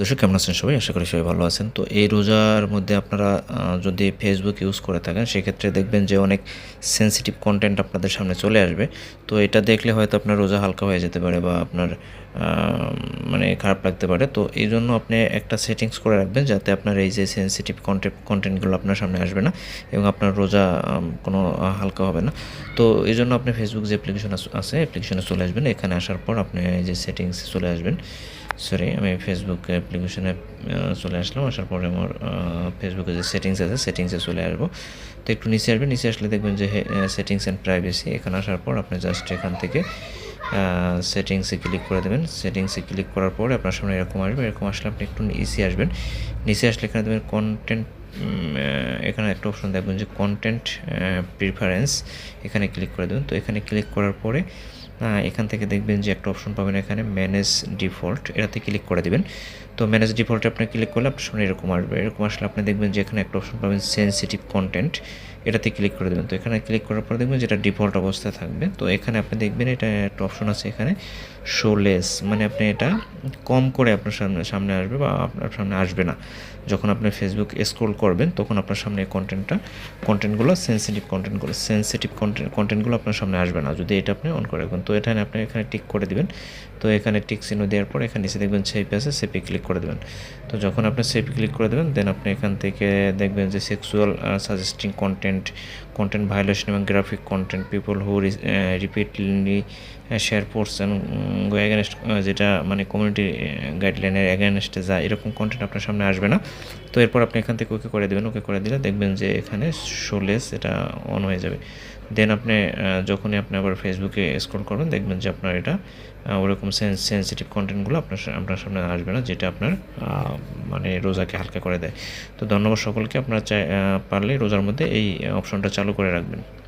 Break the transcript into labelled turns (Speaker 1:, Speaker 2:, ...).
Speaker 1: দর্শক, কেমন আছেন সবাই? আশা করি সবাই ভালো আছেন। তো এই রোজার মধ্যে আপনারা যদি ফেসবুক ইউজ করে থাকেন, সেক্ষেত্রে দেখবেন যে অনেক সেনসিটিভ কন্টেন্ট আপনাদের সামনে চলে আসবে। তো এটা দেখলে হয়তো আপনার রোজা হালকা হয়ে যেতে পারে বা আপনার মানে খারাপ লাগতে পারে। তো এই জন্য আপনি একটা সেটিংস করে রাখবেন যাতে আপনার এই যে সেনসিটিভ কন্টেন্ট কন্টেন্টগুলো আপনার সামনে আসবে না এবং আপনার রোজা কোনো হালকা হবে না। তো এই জন্য আপনি ফেসবুক যে অ্যাপ্লিকেশন আছে অ্যাপ্লিকেশনে চলে আসবেন। এখানে আসার পর আপনি এই যে সেটিংসে চলে আসবেন। সরি আমি ফেসবুক অ্যাপ্লিকেশনে চলে আসলাম। আসার পরে আমার ফেসবুকে যে সেটিংস আছে সেটিংসে চলে আসব। তো একটু নিচে আসবেন, নিচে আসলে দেখবেন যে সেটিংস অ্যান্ড প্রাইভেসি এখানে আসার পর আপনি জাস্ট এখান থেকে সেটিংসে ক্লিক করে দেবেন। সেটিংসে ক্লিক করার পরে আপনার সামনে এরকম আসবে। এরকম আসলে আপনি একটু নিচে আসবেন। নিচে আসলে এখানে দেবেন কন্টেন্ট এখানে একটা অপশন দেখবেন যে কন্টেন্ট প্রিফারেন্স এখানে ক্লিক করে দেবেন। তো এখানে ক্লিক করার পরে এখান থেকে দেখবেন যে একটা অপশন পাবেন এখানে ম্যানেজ ডিফল্ট এটাতে ক্লিক করে দেবেন। তো ম্যানেজ ডিফল্টে আপনি ক্লিক করলে আপনার সামনে এরকম আসবে। এরকম আসলে আপনি দেখবেন যে এখানে একটা অপশন পাবেন সেনসিটিভ কন্টেন্ট এটাতে ক্লিক করে দেবেন। তো এখানে ক্লিক করার পর দেখবেন যেটা ডিফল্ট অবস্থায় থাকবে। তো এখানে আপনি দেখবেন এটা একটা অপশন আছে এখানে শোলেস মানে আপনি এটা কম করে আপনার সামনে সামনে আসবে বা আপনার সামনে আসবে না। যখন আপনি ফেসবুক স্ক্রোল করবেন, তখন আপনার সামনে কন্টেন্টটা কন্টেন্টগুলো সেনসিটিভ কন্টেন্টগুলো সেনসিটিভ কন্টেন্ট কন্টেন্টগুলো আপনার সামনে আসবে না। যদি এটা আপনি অন করে রাখবেন। তো এখানে আপনি এখানে টিক করে দিবেন। তো এখানে টিক চিহ্ন দেওয়ার পর এখানে নিচে দেখবেন সেপ আছে সেপে ক্লিক করে দেবেন। তো যখন আপনি সেভ ক্লিক করে দেবেন দেন আপনি এখান থেকে দেখবেন যে sexual suggesting content content violation এবং graphic content people who repeatedly share portion go against যেটা মানে কমিউনিটি গাইডলাইনের অ্যাগেনস্টে যায় এরকম কন্টেন্ট আপনার সামনে আসবে না। তো এরপর আপনি এখান থেকে ওকে করে দেবেন, ওকে করে দিলে দেখবেন যে এখানে শোলেস এটা অন হয়ে যাবে। দেন আপনি যখনই আপনি আবার ফেসবুকে স্ক্রল করবেন, দেখবেন যে আপনার এটা আহ, সেন্স সেন্সিটিভ কন্টেন্টগুলো আপনার আপনার সামনে আসবে না যেটা আপনার মানে রোজাকে হালকা করে দেয়। তো ধন্যবাদ সকলকে আপনার চাই পারলে রোজার মধ্যে এই অপশনটা চালু করে রাখবেন।